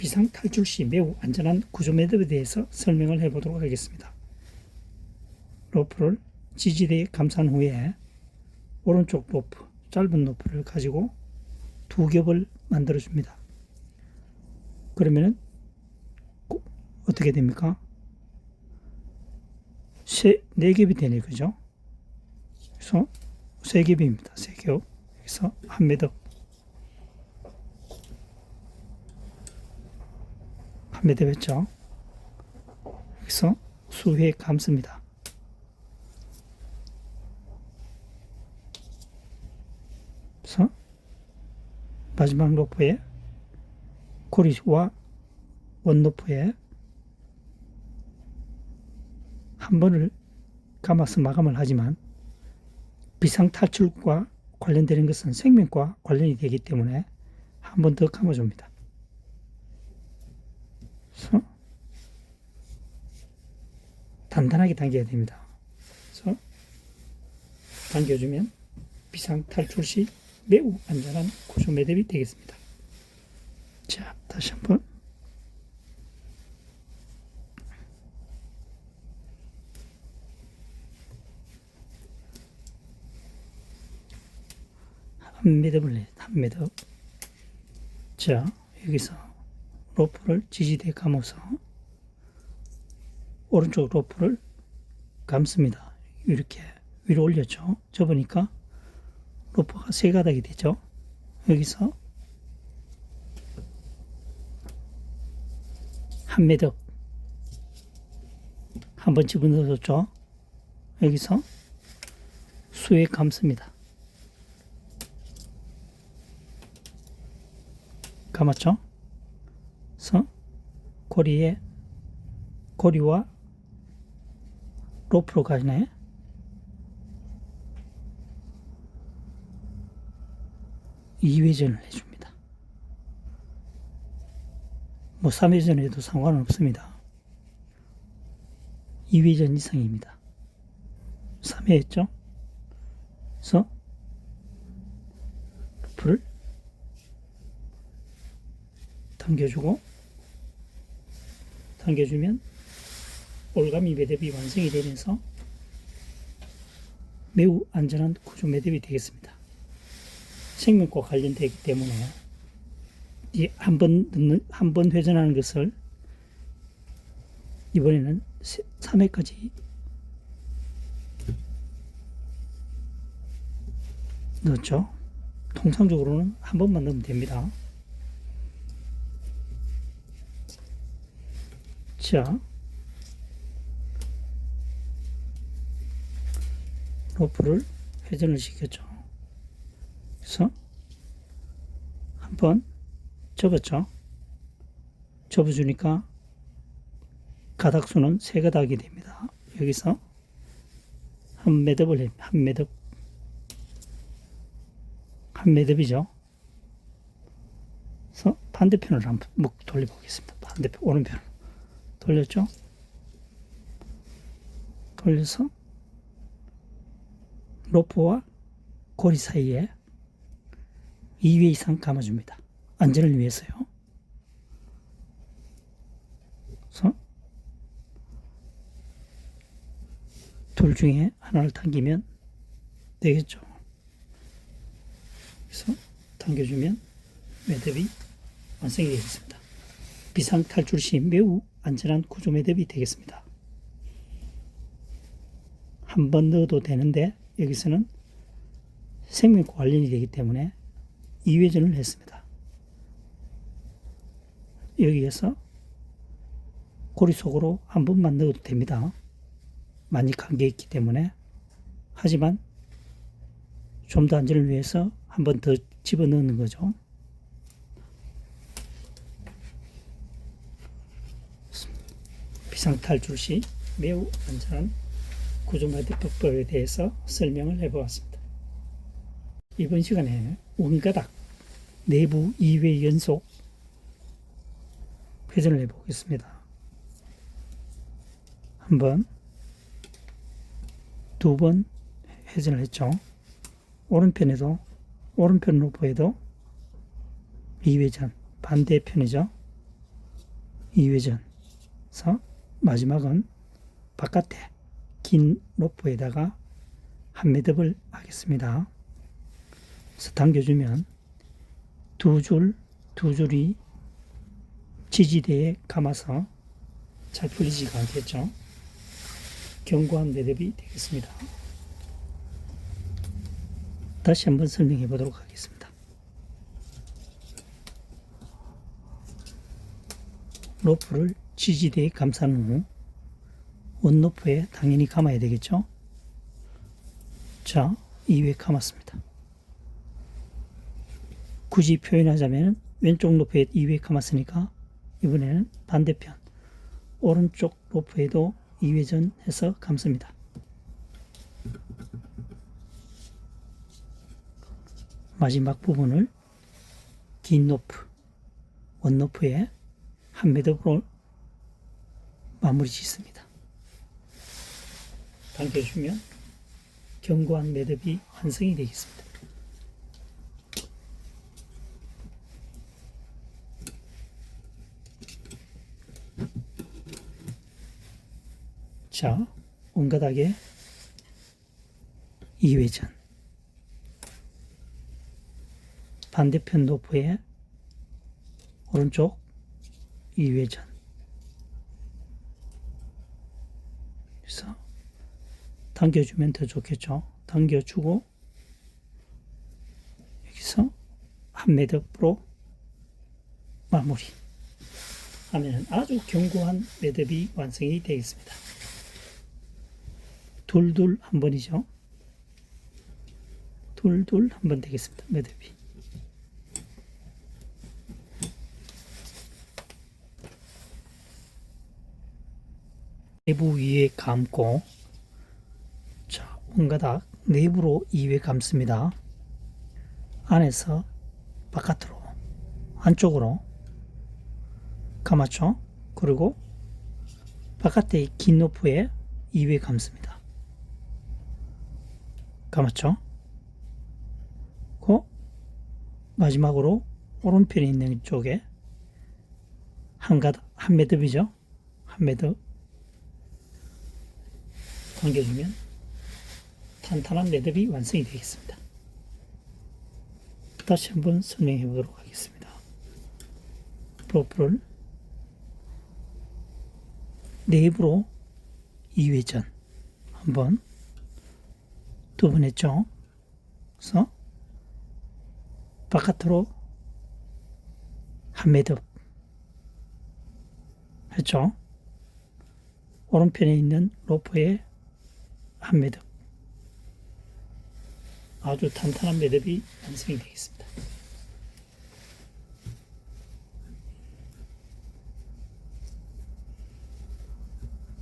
비상 탈출 시 매우 안전한 구조 매듭에 대해서 설명을 해보도록 하겠습니다. 로프를 지지대에 감싼 후에 오른쪽 로프, 짧은 로프를 가지고 두 겹을 만들어 줍니다. 그러면은 고- 어떻게 됩니까? 세, 네 겹이 되네, 그죠? 그래서 세 겹입니다. 세 겹. 여기서 한 매듭. 했죠? 여기서 수회 감습니다. 그래서 마지막 로프에 고리와 원로프에 한 번을 감아서 마감을 하지만 비상 탈출과 관련되는 것은 생명과 관련이 되기 때문에 한 번 더 감아줍니다. 그래서 단단하게 당겨야 됩니다. 그래서 당겨주면 비상 탈출 시 매우 안전한 구조 매듭이 되겠습니다. 자, 다시 한번. 한 매듭을 내, 한 매듭. 자, 여기서 로프를 지지대에 감아서 오른쪽 로프를 감습니다. 이렇게 위로 올렸죠. 접으니까 로프가 세 가닥이 되죠. 여기서 한 매듭 한 번 집어넣어줬죠. 여기서 수에 감습니다. 감았죠? 그래서 고리에 고리와 로프로 가네. 이회전을 해줍니다. 뭐 3회전 해도 상관은 없습니다. 2회전 이상입니다. 3회 했죠? 그래서 로프를 당겨주고 당겨주면 올가미 매듭이 완성이 되면서 매우 안전한 구조 매듭이 되겠습니다. 생명과 관련되기 때문에 이한번 넣는 한 번 회전하는 것을 이번에는 3회까지 넣었죠. 통상적으로는 한 번만 넣으면 됩니다. 자, 로프를 회전을 시켰죠. 그래서 한번 접었죠. 접어주니까 가닥수는 세 가닥이 됩니다. 여기서 한 매듭을 해, 한 매듭, 한 매듭이죠. 그래서 반대편을 한번 목 돌려보겠습니다. 반대편, 오른편을 돌렸죠. 돌려서 로프와 고리 사이에 2회 이상 감아줍니다. 안전을 위해서요. 그래서 둘 중에 하나를 당기면 되겠죠. 그래서 당겨주면 매듭이 완성이 되겠습니다. 비상 탈출 시 매우 안전한 구조 매듭이 되겠습니다. 한 번 넣어도 되는데 여기서는 생명과 관련이 되기 때문에 2회전을 했습니다. 여기에서 고리 속으로 한 번만 넣어도 됩니다. 많이 감겨 있기 때문에 하지만 좀 더 안전을 위해서 한 번 더 집어넣는 거죠. 비상탈출 시 매우 안전한 구조매듭법에 대해서 설명을 해보았습니다. 이번 시간에 원가닥 내부 2회 연속 회전을 해보겠습니다. 한 번, 두 번 회전을 했죠. 오른편에도, 오른편 로프에도 2회전, 반대편이죠. 2회전서 마지막은 바깥에 긴 로프에다가 한 매듭을 하겠습니다. 그래서 당겨주면 두 줄, 두 줄이 지지대에 감아서 잘 풀리지가 않겠죠. 견고한 매듭이 되겠습니다. 다시 한번 설명해 보도록 하겠습니다. 로프를 지지대에 감싼 후 원로프에 당연히 감아야 되겠죠. 자, 2회 감았습니다. 굳이 표현하자면 왼쪽 로프에 2회 감았으니까 이번에는 반대편 오른쪽 로프에도 2회전 해서 감습니다. 마지막 부분을 긴 노프, 원 노프에 한 매듭으로 마무리 짓습니다. 당겨주면 견고한 매듭이 완성이 되겠습니다. 자, 온가닥에 2회전 반대편 노프에 오른쪽 2회전 그래서 당겨주면 더 좋겠죠? 당겨주고 여기서 한 매듭으로 마무리. 하면 아주 견고한 매듭이 완성이 되겠습니다. 둘둘 한 번이죠? 둘둘 한 번 되겠습니다 매듭이 내부 위에 감고 자 온가닥 내부로 2회 감습니다. 안에서 바깥으로 안쪽으로 감았죠? 그리고 바깥에 긴 노프에 2회 감습니다. 감았죠? 그 마지막으로 오른편에 있는 쪽에 한 가닥 한 매듭이죠? 한 매듭 당겨주면 탄탄한 매듭이 완성이 되겠습니다. 다시 한번 설명해 보도록 하겠습니다. 로프를 내부로 2회전 한번 두 번 했죠. 그래서 바깥으로 한 매듭 했죠. 오른편에 있는 로프에 한 매듭. 아주 탄탄한 매듭이 완성이 되겠습니다.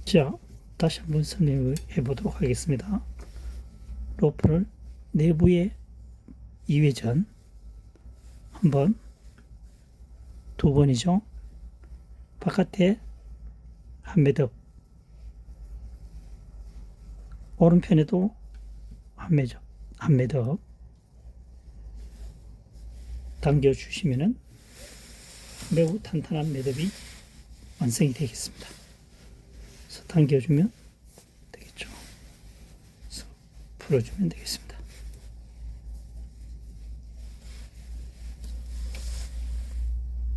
자, 다시 한번 설명해 보도록 하겠습니다. 로프를 내부에 2회전 한 번, 두 번이죠. 바깥에 한 매듭, 오른편에도 한 매듭, 한 매듭 당겨 주시면은 매우 탄탄한 매듭이 완성이 되겠습니다. 그래서 당겨주면 되겠죠. 그래서 풀어주면 되겠습니다.